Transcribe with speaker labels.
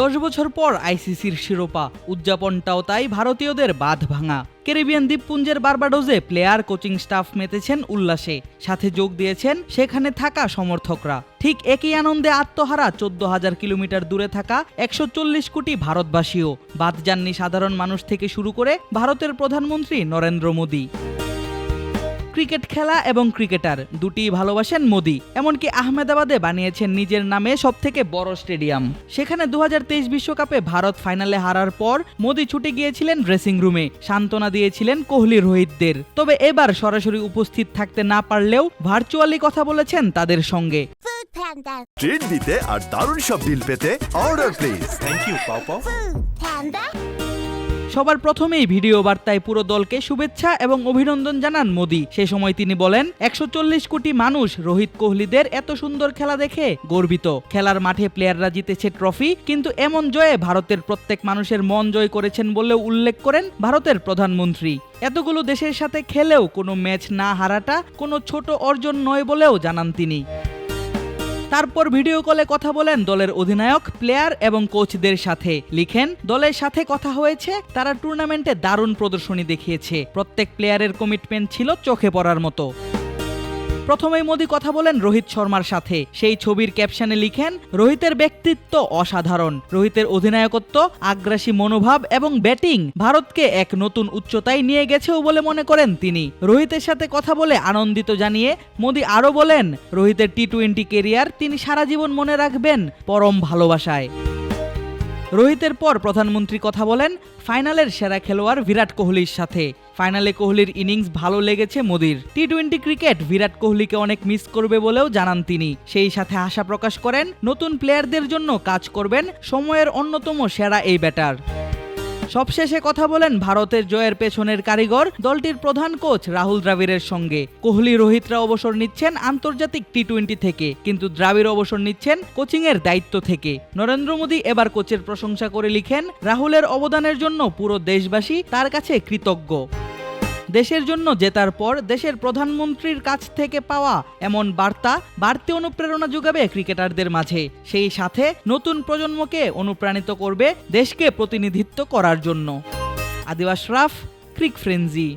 Speaker 1: দশ বছর পর আইসিসির শিরোপা, উদযাপনটাও তাই ভারতীয়দের বাঁধ ভাঙা। ক্যারিবিয়ান দ্বীপপুঞ্জের বারবাডোজে প্লেয়ার, কোচিং স্টাফ মেতেছেন উল্লাসে। সাথে যোগ দিয়েছেন সেখানে থাকা সমর্থকরা। ঠিক একই আনন্দে আত্মহারা চোদ্দ হাজার কিলোমিটার দূরে থাকা একশো চল্লিশ কোটি ভারতবাসীও। বাদ যাননি সাধারণ মানুষ থেকে শুরু করে ভারতের প্রধানমন্ত্রী নরেন্দ্র মোদী। ক্রিকেট খেলা এবং ক্রিকেটার। দুটি ভালোবাসেন মোদি এমনকি আহমেদাবাদে বানিয়েছেন নিজের নামে সবথেকে বড় স্টেডিয়াম। সেখানে দু বিশ্বকাপে ভারত ফাইনালে হারার পর মোদি ছুটে গিয়েছিলেন ড্রেসিং রুমে সান্ত্বনা দিয়েছিলেন কোহলি রোহিতদের। তবে এবার সরাসরি উপস্থিত থাকতে না পারলেও ভার্চুয়ালি কথা বলেছেন তাদের সঙ্গে।
Speaker 2: ট্রিট দিতে আর দারুণ সব ডিল পেতে অর্ডার প্লিজ
Speaker 3: থ্যাংক ইউ পাও.
Speaker 1: সবার প্রথমেই ভিডিও বার্তায় পুরো দলকে শুভেচ্ছা এবং অভিনন্দন জানান মোদি। সে সময় তিনি বলেন, একশো চল্লিশ কোটি মানুষ রোহিত কোহলিদের এত সুন্দর খেলা দেখে গর্বিত। খেলার মাঠে প্লেয়াররা জিতেছে ট্রফি, কিন্তু এমন জয়ে ভারতের প্রত্যেক মানুষের মন জয় করেছেন বলেও উল্লেখ করেন ভারতের প্রধানমন্ত্রী। এতগুলো দেশের সাথে খেলেও কোনো ম্যাচ না হারাটা কোনো ছোট অর্জন নয় বলেও জানান তিনি। তারপর ভিডিও কলে কথা বলেন দলের অধিনায়ক, প্লেয়ার এবং কোচদের সাথে। লিখেন, দলের সাথে কথা হয়েছে, তারা টুর্নামেন্টে দারুণ প্রদর্শনী দেখিয়েছে। প্রত্যেক প্লেয়ারের কমিটমেন্ট ছিল চোখে পড়ার মতো। প্রথমেই মোদি কথা বলেন রোহিত শর্মার সাথে। সেই ছবির ক্যাপশনে লিখেন, রোহিতের ব্যক্তিত্ব অসাধারণ। রোহিতের অধিনায়কত্ব, আগ্রাসী মনোভাব এবং ব্যাটিং ভারতকে এক নতুন উচ্চতায় নিয়ে গেছেও বলে মনে করেন তিনি। রোহিতের সাথে কথা বলে আনন্দিত জানিয়ে মোদি আরও বলেন, রোহিতের টি টোয়েন্টি কেরিয়ার তিনি সারা জীবন মনে রাখবেন পরম ভালোবাসায়। রোহিতের পর প্রধানমন্ত্রী কথা বলেন, ফাইনালের সেরা খেলোয়াড় বিরাট কোহলির সাথে। ফাইনালে কোহলির ইনিংস ভালো লেগেছে মোদির। টি টোয়েন্টি ক্রিকেট বিরাট কোহলিকে অনেক মিস করবে বলেও জানান তিনি। সেই সাথে আশা প্রকাশ করেন, নতুন প্লেয়ারদের জন্য কাজ করবেন সময়ের অন্যতম সেরা এই ব্যাটার সবশেষে কথা বলেন ভারতের জয়ের পেছনের কারিগর, দলটির প্রধান কোচ রাহুল দ্রাবিড়ের সঙ্গে। কোহলি, রোহিতরা অবসর নিচ্ছেন আন্তর্জাতিক টি টোয়েন্টি থেকে, কিন্তু দ্রাবিড় অবসর নিচ্ছেন কোচিংয়ের দায়িত্ব থেকে। নরেন্দ্র মোদী এবার কোচের প্রশংসা করে লিখেন, রাহুলের অবদানের জন্য পুরো দেশবাসী তার কাছে কৃতজ্ঞ। দেশের জন্য জেতার পর দেশের প্রধানমন্ত্রীর কাছ থেকে পাওয়া এমন বার্তা বাড়তি অনুপ্রেরণা যোগাবে ক্রিকেটারদের মাঝে। সেই সাথে নতুন প্রজন্মকে অনুপ্রাণিত করবে দেশকে প্রতিনিধিত্ব করার জন্য। আদিবাস রাফ, ক্রিক ফ্রেঞ্জি